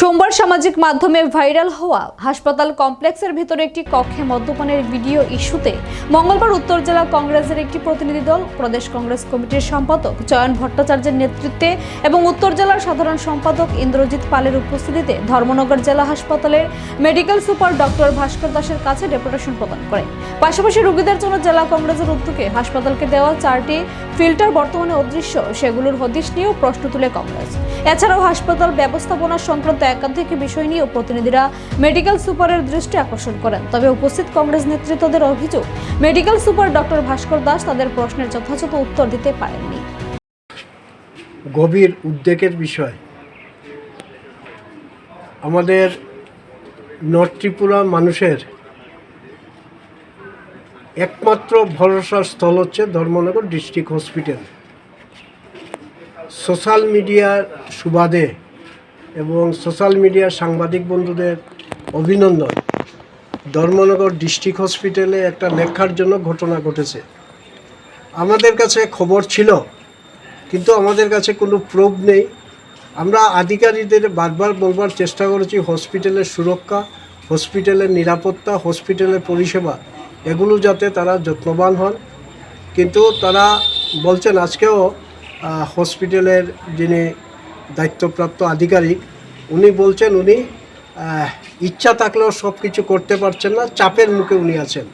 সোমবার সামাজিক মাধ্যমে ভাইরাল হওয়া হাসপাতাল কমপ্লেক্সের ভিতরে একটি কক্ষে মদ্যপানের ভিডিও ইস্যুতে মঙ্গলবার উত্তর জেলা কংগ্রেসের একটি প্রতিনিধি দল, প্রদেশ কংগ্রেস কমিটির সম্পাদক চয়ন ভট্টাচার্যের নেতৃত্বে এবং উত্তর জেলার সাধারণ সম্পাদক ইন্দ্রজিৎ পালের উপস্থিতিতে ধর্মনগর জেলা হাসপাতালের মেডিকেল সুপার ডক্টর ভাস্কর দাসের কাছে ডেপুটেশন প্রদান করে। পাশাপাশি রোগীদের জন্য জেলা কংগ্রেসের উদ্যোগে হাসপাতালকে দেওয়া চারটি ফিল্টার বর্তমানে অদৃশ্য, সেগুলোর হদিশ নিয়েও প্রশ্ন তুলে কংগ্রেস। এছাড়াও হাসপাতাল ব্যবস্থাপনা সংক্রান্ত একাধিক বিষয় নিয়েও প্রতিনিধিরা মেডিকেল সুপারের দৃষ্টি আকর্ষণ করেন। তবে উপস্থিত কংগ্রেস নেতৃত্বদের অভিযোগ, medical super doctor Bhaskar Das তাদের প্রশ্নের যথাযথ উত্তর দিতে পারেননি। গভীর উদ্বেগের বিষয়। আমাদের নর্থ ত্রিপুরা মানুষের একমাত্র ভরসার স্থল হচ্ছে ধর্মনগর ডিস্ট্রিক্ট হসপিটাল। সোশ্যাল মিডিয়ার সুবাদে এবং সোশ্যাল মিডিয়ার সাংবাদিক বন্ধুদের অভিনন্দন। ধর্মনগর ডিস্ট্রিক্ট হসপিটালে একটা লেখার জন্য ঘটনা ঘটেছে। আমাদের কাছে খবর ছিল, কিন্তু আমাদের কাছে কোনো প্রুফ নেই। আমরা আধিকারিকদের বারবার বলবার চেষ্টা করেছি, হসপিটালের সুরক্ষা, হসপিটালের নিরাপত্তা, হসপিটালের পরিষেবা, এগুলো যাতে তারা যত্নবান হন। কিন্তু তারা বলছেন, আজকেও হসপিটালের যিনি দায়িত্বপ্রাপ্ত আধিকারিক, উনি বলছেন উনি ইচ্ছা থাকলেও সব কিছু করতে পারছেন না, চাপের মুখে উনি আছেন।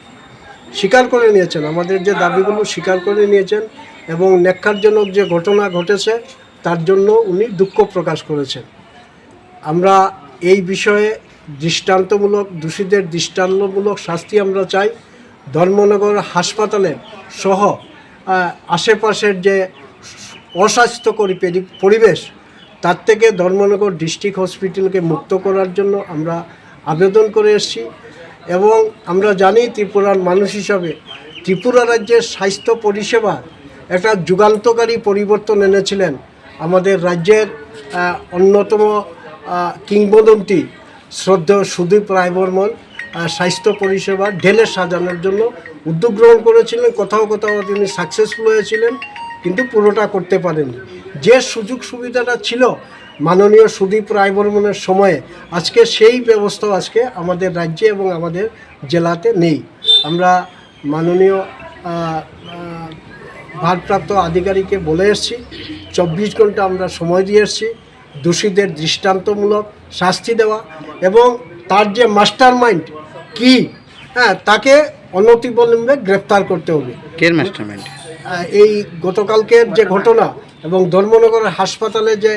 স্বীকার করে নিয়েছেন, আমাদের যে দাবিগুলো স্বীকার করে নিয়েছেন এবং ন্যাক্কারজনক যে ঘটনা ঘটেছে, তার জন্য উনি দুঃখ প্রকাশ করেছেন। আমরা এই বিষয়ে দৃষ্টান্তমূলক, দোষীদের দৃষ্টান্তমূলক শাস্তি আমরা চাই। ধর্মনগর হাসপাতালের সহ আশেপাশের যে অস্বাস্থ্যকরী পেরি- পরিবেশ তার থেকে ধর্মনগর ডিস্ট্রিক্ট হসপিটালকে মুক্ত করার জন্য আমরা আবেদন করে এসেছি এবং আমরা জানি ত্রিপুরার মানুষ হিসাবে ত্রিপুরা রাজ্যের স্বাস্থ্য পরিষেবা একটা যুগান্তকারী পরিবর্তন এনেছিলেন। আমাদের রাজ্যের অন্যতম কিংবদন্তি শ্রদ্ধেয় সুদীপ রায়বর্মন স্বাস্থ্য পরিষেবা ঢেলে সাজানোর জন্য উদ্যোগ গ্রহণ করেছিলেন। কোথাও কোথাও তিনি সাকসেসফুল হয়েছিলেন, কিন্তু পুরোটা করতে পারেননি। যে সুযোগ সুবিধাটা ছিল মাননীয় সুদীপ রায়বর্মনের সময়ে আজকে সেই ব্যবস্থা আজকে আমাদের রাজ্যে এবং আমাদের জেলাতে নেই। আমরা মাননীয় ভারপ্রাপ্ত আধিকারিককে বলে এসেছি চব্বিশ ঘণ্টা আমরা সময় দিয়ে এসেছি দোষীদের দৃষ্টান্তমূলক শাস্তি দেওয়া এবং তার যে মাস্টার মাইন্ড কী হ্যাঁ তাকে অনতিবিলম্বে গ্রেপ্তার করতে হবে। কের মাস্টারমাইন্ড? আহ, এই গতকালকের যে ঘটনা এবং ধর্মনগরের হাসপাতালে যে